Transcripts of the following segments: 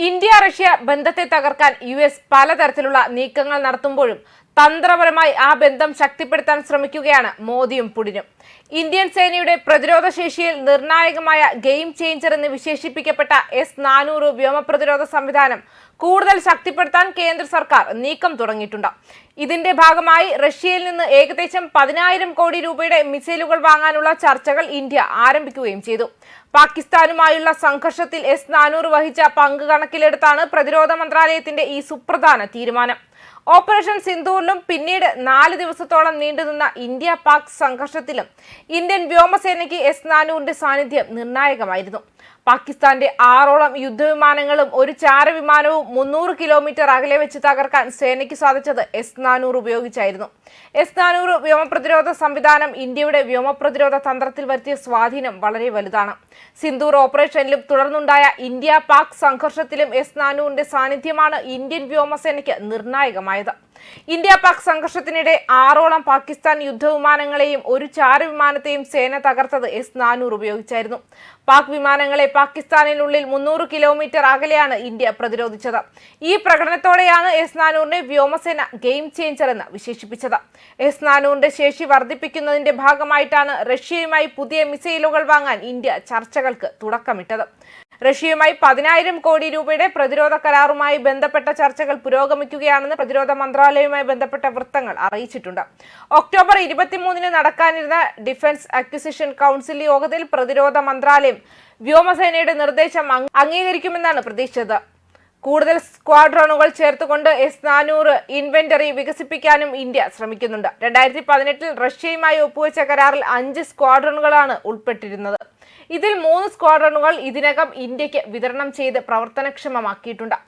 India Russia ബന്ധത്തെ തകർക്കാൻ U S പലതരത്തിലുള്ള നീക്കങ്ങൾ നടത്തുമ്പോഴും തന്ത്രപരമായി ആ ബന്ധം ശക്തിപ്പെടുത്താൻ ശ്രമിക്കുകയാണ് മോദിയും പുടിനും. ഇന്ത്യൻ സേനയുടെ പ്രതിരോധ ശേഷിയിൽ നിർണായകമായ ഗെയിം ചേഞ്ചർ എന്ന് വിശേഷിപ്പിക്കപ്പെട്ട എസ് നാനൂറ് വ്യോമ പ്രതിരോധ സംവിധാനം കൂടുതൽ ശക്തിപ്പെടുത്താൻ കേന്ദ്ര സർക്കാർ നീക്കം തുടങ്ങിയിട്ടുണ്ട്. ഇതിന്റെ ഭാഗമായി റഷ്യയിൽ നിന്ന് ഏകദേശം പതിനായിരം കോടി രൂപയുടെ മിസൈലുകൾ വാങ്ങാനുള്ള ചർച്ചകൾ ഇന്ത്യ ആരംഭിക്കുകയും ചെയ്തു. പാകിസ്ഥാനുമായുള്ള സംഘർഷത്തിൽ എസ് നാനൂറ് വഹിച്ച പങ്ക് കണക്കിലെടുത്താണ് പ്രതിരോധ മന്ത്രാലയത്തിന്റെ ഈ സുപ്രധാന തീരുമാനം. ഓപ്പറേഷൻ സിന്ദൂറിലും പിന്നീട് നാല് ദിവസത്തോളം നീണ്ടുനിന്ന ഇന്ത്യ പാക് സംഘർഷത്തിലും ഇന്ത്യൻ വ്യോമസേനയ്ക്ക് എസ് നാനൂറിന്റെ സാന്നിധ്യം നിർണായകമായിരുന്നു. പാകിസ്ഥാന്റെ ആറോളം യുദ്ധവിമാനങ്ങളും ഒരു ചാരവിമാനവും മുന്നൂറ് കിലോമീറ്റർ അകലെ വെച്ച് തകർക്കാൻ സേനയ്ക്ക് സാധിച്ചത് എസ് നാനൂറ് ഉപയോഗിച്ചായിരുന്നു. എസ് നാനൂറ് വ്യോമപ്രതിരോധ സംവിധാനം ഇന്ത്യയുടെ വ്യോമപ്രതിരോധ തന്ത്രത്തിൽ വരുത്തിയ സ്വാധീനം വളരെ വലുതാണ്. സിന്ധൂർ ഓപ്പറേഷനിലും തുടർന്നുണ്ടായ ഇന്ത്യ പാക് സംഘർഷത്തിലും എസ് നാനൂറിന്റെ സാന്നിധ്യമാണ് ഇന്ത്യൻ വ്യോമസേനയ്ക്ക് നിർണായകമായത്. ഇന്ത്യ പാക് സംഘർഷത്തിനിടെ ആറോളം പാകിസ്ഥാൻ യുദ്ധവിമാനങ്ങളെയും ഒരു ചാരവിമാനത്തെയും സേന തകർത്തത് എസ് നാനൂറ് ഉപയോഗിച്ചായിരുന്നു. പാക് വിമാനങ്ങളെ പാകിസ്ഥാനിനുള്ളിൽ മുന്നൂറ് കിലോമീറ്റർ അകലെയാണ് ഇന്ത്യ പ്രതിരോധിച്ചത്. ഈ പ്രകടനത്തോടെയാണ് എസ് നാനൂറിനെ വ്യോമസേന ഗെയിം ചേഞ്ചർ എന്ന് വിശേഷിപ്പിച്ചത്. എസ് നാനൂറിന്റെ ശേഷി വർദ്ധിപ്പിക്കുന്നതിന്റെ ഭാഗമായിട്ടാണ് റഷ്യയുമായി പുതിയ മിസൈലുകൾ വാങ്ങാൻ ഇന്ത്യ ചർച്ചകൾക്ക് തുടക്കമിട്ടത്. റഷ്യയുമായി പതിനായിരം കോടി രൂപയുടെ പ്രതിരോധ കരാറുമായി ബന്ധപ്പെട്ട ചർച്ചകൾ പുരോഗമിക്കുകയാണെന്ന് പ്രതിരോധ മന്ത്രാലയവുമായി ബന്ധപ്പെട്ട വൃത്തങ്ങൾ അറിയിച്ചിട്ടുണ്ട്. ഒക്ടോബർ ഇരുപത്തിമൂന്നിന് നടക്കാനിരുന്ന ഡിഫൻസ് അക്വിസിഷൻ കൗൺസിൽ യോഗത്തിൽ പ്രതിരോധ മന്ത്രാലയം വ്യോമസേനയുടെ നിർദ്ദേശം അംഗ- അംഗീകരിക്കുമെന്നാണ് പ്രതീക്ഷിച്ചത്. കൂടുതൽ സ്ക്വാഡ്രോണുകൾ ചേർത്തുകൊണ്ട് എസ് നാനൂറ് ഇൻവെന്ററി വികസിപ്പിക്കാനും ഇന്ത്യ ശ്രമിക്കുന്നുണ്ട്. രണ്ടായിരത്തി പതിനെട്ടിൽ റഷ്യയുമായി ഒപ്പുവെച്ച കരാറിൽ അഞ്ച് സ്ക്വാഡ്രോണുകളാണ് ഉൾപ്പെട്ടിരുന്നത്. ഇതിൽ മൂന്ന് സ്ക്വാഡ്രണുകൾ ഇതിനകം ഇന്ത്യയ്ക്ക് വിതരണം ചെയ്ത് പ്രവർത്തനക്ഷമമാക്കിയിട്ടുണ്ട്.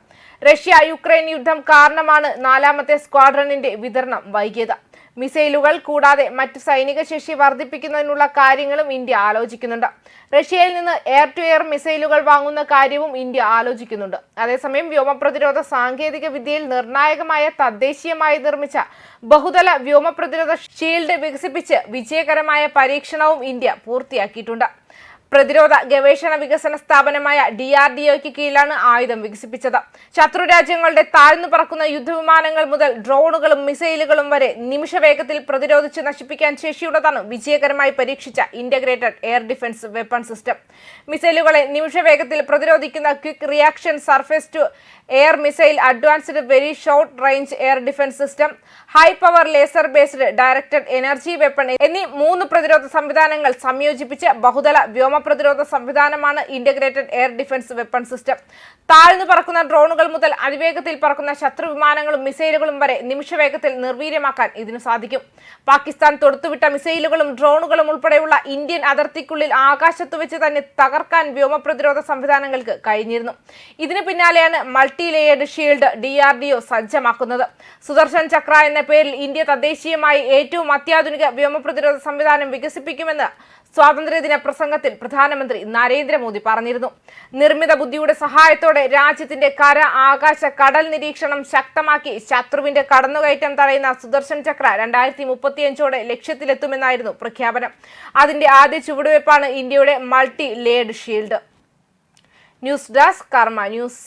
റഷ്യ യുക്രൈൻ യുദ്ധം കാരണമാണ് നാലാമത്തെ സ്ക്വാഡ്രണിന്റെ വിതരണം വൈകിയത്. മിസൈലുകൾ കൂടാതെ മറ്റ് സൈനിക ശേഷി വർദ്ധിപ്പിക്കുന്നതിനുള്ള കാര്യങ്ങളും ഇന്ത്യ ആലോചിക്കുന്നുണ്ട്. റഷ്യയിൽ നിന്ന് എയർ ടു എയർ മിസൈലുകൾ വാങ്ങുന്ന കാര്യവും ഇന്ത്യ ആലോചിക്കുന്നുണ്ട്. അതേസമയം വ്യോമ പ്രതിരോധ സാങ്കേതിക വിദ്യയിൽ നിർണായകമായ തദ്ദേശീയമായി നിർമ്മിച്ച ബഹുതല വ്യോമ പ്രതിരോധ ഷീൽഡ് വികസിപ്പിച്ച് വിജയകരമായ പരീക്ഷണവും ഇന്ത്യ പൂർത്തിയാക്കിയിട്ടുണ്ട്. പ്രതിരോധ ഗവേഷണ വികസന സ്ഥാപനമായ ഡി ആർ ഡി ഒക്ക് കീഴിലാണ് ആയുധം വികസിപ്പിച്ചത്. ശത്രു രാജ്യങ്ങളുടെ താഴ്ന്നു പറക്കുന്ന യുദ്ധവിമാനങ്ങൾ മുതൽ ഡ്രോണുകളും മിസൈലുകളും വരെ നിമിഷവേഗത്തിൽ പ്രതിരോധിച്ച് നശിപ്പിക്കാൻ ശേഷിയുള്ളതാണ് വിജയകരമായി പരീക്ഷിച്ച integrated air defence weapon system. മിസൈലുകളെ നിമിഷവേഗത്തിൽ പ്രതിരോധിക്കുന്ന quick reaction surface to air missile advanced very short range air defence system high power laser based directed energy weapon എന്നീ മൂന്ന് പ്രതിരോധ സംവിധാനങ്ങൾ സംയോജിപ്പിച്ച് ബഹുതല വ്യോമ പ്രതിരോധ സംവിധാനമാണ് integrated air defence weapon system താഴ്ന്നു പറക്കുന്ന ഡ്രോണുകൾ മുതൽ അതിവേഗത്തിൽ പറക്കുന്ന ശത്രു വിമാനങ്ങളും മിസൈലുകളും വരെ നിമിഷവേഗത്തിൽ നിർവീര്യമാക്കാൻ ഇതിനു സാധിക്കും. പാകിസ്ഥാൻ തൊടുത്തുവിട്ട മിസൈലുകളും ഡ്രോണുകളും ഉൾപ്പെടെയുള്ള ഇന്ത്യൻ അതിർത്തിക്കുള്ളിൽ ആകാശത്ത് വെച്ച് തന്നെ തകർക്കാൻ വ്യോമപ്രതിരോധ സംവിധാനങ്ങൾക്ക് കഴിഞ്ഞിരുന്നു. ഇതിന് പിന്നാലെയാണ് multi layered shield D R D O സജ്ജമാക്കുന്നത്. Sudarshan Chakra എന്ന പേരിൽ ഇന്ത്യ തദ്ദേശീയമായി ഏറ്റവും അത്യാധുനിക വ്യോമപ്രതിരോധ സംവിധാനം വികസിപ്പിക്കുമെന്ന് സ്വാതന്ത്ര്യദിന പ്രസംഗത്തിൽ പ്രധാനമന്ത്രി നരേന്ദ്രമോദി പറഞ്ഞിരുന്നു. നിർമ്മിത ബുദ്ധിയുടെ സഹായത്തോടെ രാജ്യത്തിന്റെ കര ആകാശ കടൽ നിരീക്ഷണം ശക്തമാക്കി ശത്രുവിന്റെ കടന്നുകയറ്റം തടയുന്ന സുദർശൻ ചക്ര രണ്ടായിരത്തി മുപ്പത്തിയഞ്ചോടെ ലക്ഷ്യത്തിലെത്തുമെന്നായിരുന്നു പ്രഖ്യാപനം. അതിന്റെ ആദ്യ ചുവടുവയ്പ്പാണ് ഇന്ത്യയുടെ multi layered shield. News desk Karma news.